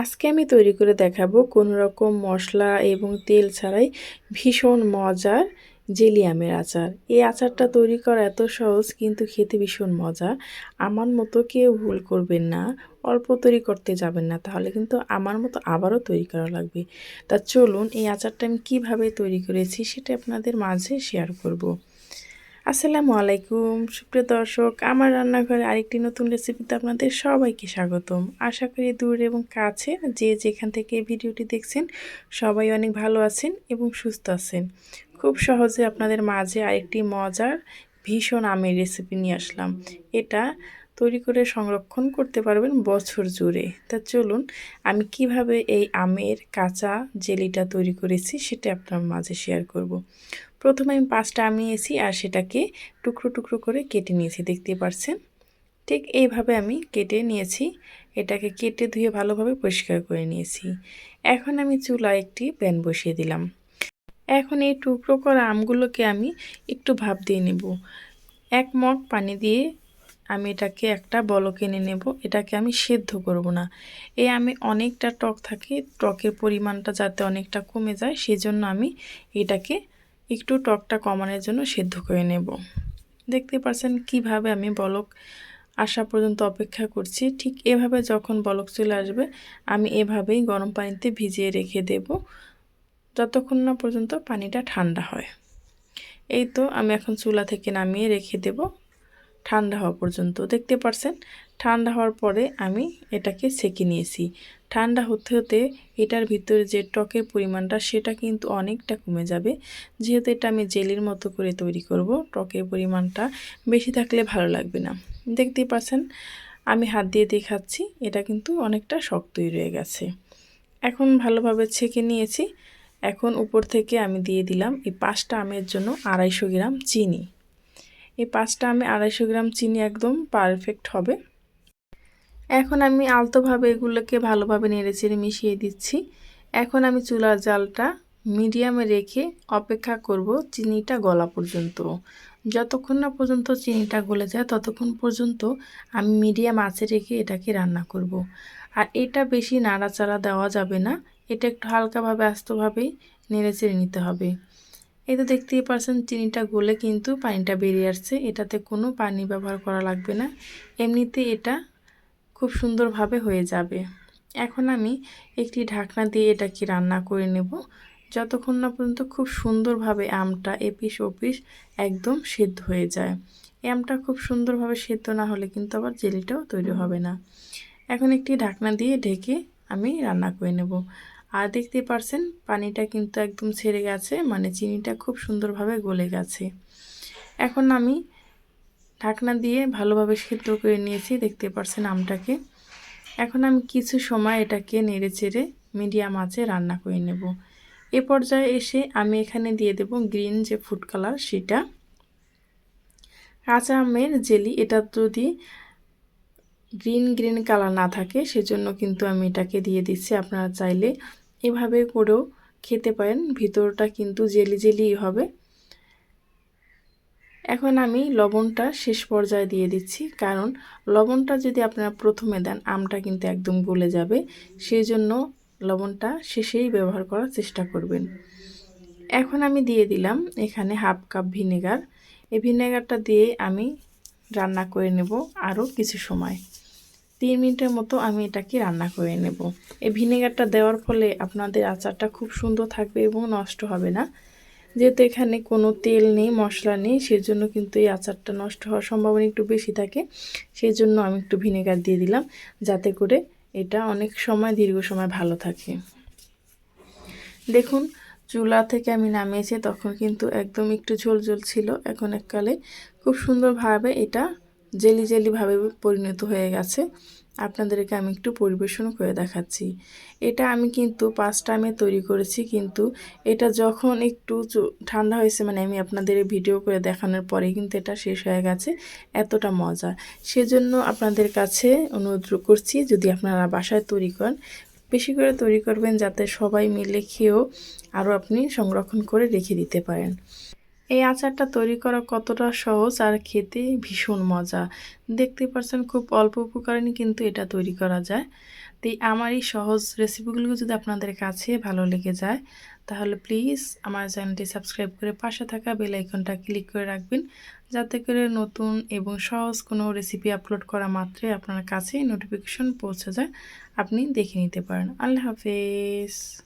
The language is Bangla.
আজকে আমি তৈরি করে দেখাবো কোনো রকম মশলা এবং তেল ছাড়াই ভীষণ মজার জেলি আমের আচার। এই আচারটা তৈরি করা এত সহজ, কিন্তু খেতে ভীষণ মজা। আমার মতো কেউ ভুল করবেন না, অল্প তৈরি করতে যাবেন না, তাহলে কিন্তু আমার মতো আবারও তৈরি করা লাগবে। তা চলুন এই আচারটা আমি কীভাবে তৈরি করেছি সেটা আপনাদের মাঝে শেয়ার করব। আসসালামু আলাইকুম। সুপ্রিয় দর্শক, আমার রান্নাঘরে আরেকটি নতুন রেসিপিতে আপনাদের সবাইকে স্বাগতম। আশা করি দূর এবং কাছে যে যেখান থেকে ভিডিওটি দেখছেন, সবাই অনেক ভালো আছেন এবং সুস্থ আছেন। খুব সহজে আপনাদের মাঝে আরেকটি মজার, ভীষণ আমের রেসিপি নিয়ে আসলাম। এটা তৈরি করে সংরক্ষণ করতে পারবেন বছর জুড়ে। তা চলুন, আমি কীভাবে এই আমের কাঁচা জেলিটা তৈরি করেছি সেটা আপনার মাঝে শেয়ার করব। প্রথমে আমি পাঁচটা আম নিয়েছি আর সেটাকে টুকরো টুকরো করে কেটে নিয়েছি, দেখতে পাচ্ছেন? ঠিক এইভাবে আমি কেটে নিয়েছি, এটাকে কেটে ধুয়ে ভালোভাবে পরিষ্কার করে নিয়েছি। এখন আমি চুলা একটি প্যান বসিয়ে দিলাম। এখন এই টুকরো করা আমগুলোকে আমি একটু ভাপ দিয়ে নেব। এক মগ পানি দিয়ে আমি এটাকে একটা বলক এনে নেব, এটাকে আমি সেদ্ধ করব না। এই আমি অনেকটা টক থাকে, টকের পরিমাণটা যাতে অনেকটা কমে যায়, সেজন্য আমি এটাকে একটু টকটা কমানোর জন্য সেদ্ধ করে নেব। দেখতে পাচ্ছেন কীভাবে আমি বলক আসা পর্যন্ত অপেক্ষা করছি। ঠিক এভাবে যখন বলক চলে আসবে, আমি এভাবেই গরম পানিতে ভিজিয়ে রেখে দেব, যতক্ষণ না পর্যন্ত পানিটা ঠান্ডা হয়। এই তো আমি এখন চুলা থেকে নামিয়ে রেখে দেব। ঠান্ডা হওয়া পর্যন্ত, দেখতে পারছেন? ঠান্ডা হওয়ার পরে আমি এটাকে সেকে নিয়েছি। ঠান্ডা হতে হতে এটার ভিতরে যে টকের পরিমাণটা, সেটা কিন্তু অনেকটা কমে যাবে। যেহেতু এটা আমি জেলির মতো করে তৈরি করব, টকের পরিমাণটা বেশি থাকলে ভালো লাগবে না। দেখতেই পাচ্ছেন, আমি হাত দিয়ে দেখাচ্ছি, এটা কিন্তু অনেকটা শক্তই রয়ে গেছে। এখন ভালোভাবে ছেঁকে নিয়েছি। এখন উপর থেকে আমি দিয়ে দিলাম এই পাঁচটা আমের জন্য আড়াইশো গ্রাম চিনি। এই পাঁচটা আমি আড়াইশো গ্রাম চিনি একদম পারফেক্ট হবে। এখন আমি আলতোভাবে এগুলোকে ভালোভাবে নেড়েচেড়ে মিশিয়ে দিচ্ছি। এখন আমি চুলার জালটা মিডিয়ামে রেখে অপেক্ষা করব চিনিটা গলা পর্যন্ত। যতক্ষণ না পর্যন্ত চিনিটা গলে যায় ততক্ষণ পর্যন্ত আমি মিডিয়াম আঁচে রেখে এটাকে রান্না করব। আর এটা বেশি নাড়াচাড়া দেওয়া যাবে না, এটা একটু হালকাভাবে আস্তভাবেই নেড়েচেড়ে নিতে হবে। এই তো দেখতেই পারছেন চিনিটা গলে কিন্তু পানিটা বেরিয়ে আসছে। এটাতে কোনো পানি ব্যবহার করা লাগবে না। এমনিতে এটা খুব সুন্দরভাবে হয়ে যাবে। এখন আমি একটি ঢাকনা দিয়ে এটাকে রান্না করে নেব। যতক্ষণ না পর্যন্ত খুব সুন্দরভাবে আমটা এপিস ওপিস একদম সেদ্ধ হয়ে যায়। আমটা খুব সুন্দরভাবে সেদ্ধ না হলে কিন্তু আবার জেলিটাও তৈরি হবে না। এখন একটি ঢাকনা দিয়ে ঢেকে আমি রান্না করে নেব। আর দেখতে পারছেন, পানিটা কিন্তু একদম ছেড়ে গেছে মানে চিনিটা খুব সুন্দরভাবে গলে গেছে। এখন আমি ঢাকনা দিয়ে ভালোভাবে সেদ্ধ করে নিয়েছি, দেখতে পারছেন আমটাকে। এখন আমি কিছু সময় এটাকে নেড়ে চেড়ে মিডিয়াম আঁচে রান্না করে নেব। এ পর্যায়ে এসে আমি এখানে দিয়ে দেব গ্রিন যে ফুড কালার সেটা। কাঁচা আমের জেলি, এটা যদি গ্রিন গ্রিন কালার না থাকে, সেজন্য কিন্তু আমি এটাকে দিয়ে দিচ্ছি। আপনারা চাইলে এভাবে করেও খেতে পারেন, ভিতরটা কিন্তু জেলি জেলি হবে। এখন আমি লবণটা শেষ পর্যায়ে দিয়ে দিচ্ছি, কারণ লবণটা যদি আপনারা প্রথমে দেন, আমটা কিন্তু একদম গলে যাবে। সেই জন্য লবণটা শেষেই ব্যবহার করার চেষ্টা করবেন। এখন আমি দিয়ে দিলাম এখানে হাফ কাপ ভিনেগার। এই ভিনেগারটা দিয়ে আমি রান্না করে নেব আরও কিছু সময়। তিন মিনিটের মতো আমি এটাকে রান্না করে নেব। এই ভিনেগারটা দেওয়ার ফলে আপনাদের আচারটা খুব সুন্দর থাকবে এবং নষ্ট হবে না। যেহেতু এখানে কোনো তেল নেই, মশলা নেই, সেজন্য কিন্তু এই আচারটা নষ্ট হওয়ার সম্ভাবনা একটু বেশি থাকে। সেই জন্য আমি একটু ভিনেগার দিয়ে দিলাম যাতে করে এটা অনেক সময়, দীর্ঘ সময় ভালো থাকে। দেখুন, চুলা থেকে আমি নামিয়েছি, তখন কিন্তু একদম একটু ঝোল ঝোল ছিল। এখন এককালে খুব সুন্দরভাবে এটা জেলি জেলিভাবে পরিণত হয়ে গেছে। আপনাদেরকে আমি একটু পরিবেশন করে দেখাচ্ছি। এটা আমি কিন্তু পাঁচ টাইমে তৈরি করেছি, কিন্তু এটা যখন একটু ঠান্ডা হয়েছে মানে আমি আপনাদের ভিডিও করে দেখানোর পরে কিন্তু এটা শেষ হয়ে গেছে। এতটা মজা। সেজন্য আপনাদের কাছে অনুরোধ করছি, যদি আপনারা বাসায় তৈরি করেন, বেশি করে তৈরি করবেন যাতে সবাই মিলে খেয়েও আরও আপনি সংরক্ষণ করে রেখে দিতে পারেন। এই আচারটা তৈরি করা কতটা সহজ আর খেতে ভীষণ মজা। দেখতে পারছেন খুব অল্প উপকরণে কিন্তু এটা তৈরি করা যায়। তো আমার এই সহজ রেসিপিগুলো যদি আপনাদের কাছে ভালো লেগে যায়, তাহলে প্লিজ আমার চ্যানেলটি সাবস্ক্রাইব করে পাশে থাকা বেল আইকনটা ক্লিক করে রাখবেন, যাতে করে নতুন এবং সহজ কোনো রেসিপি আপলোড করা মাত্রই আপনার কাছে নোটিফিকেশন পৌঁছে যায়। আপনি দেখে নিতে পারেন। আল্লাহ হাফেজ।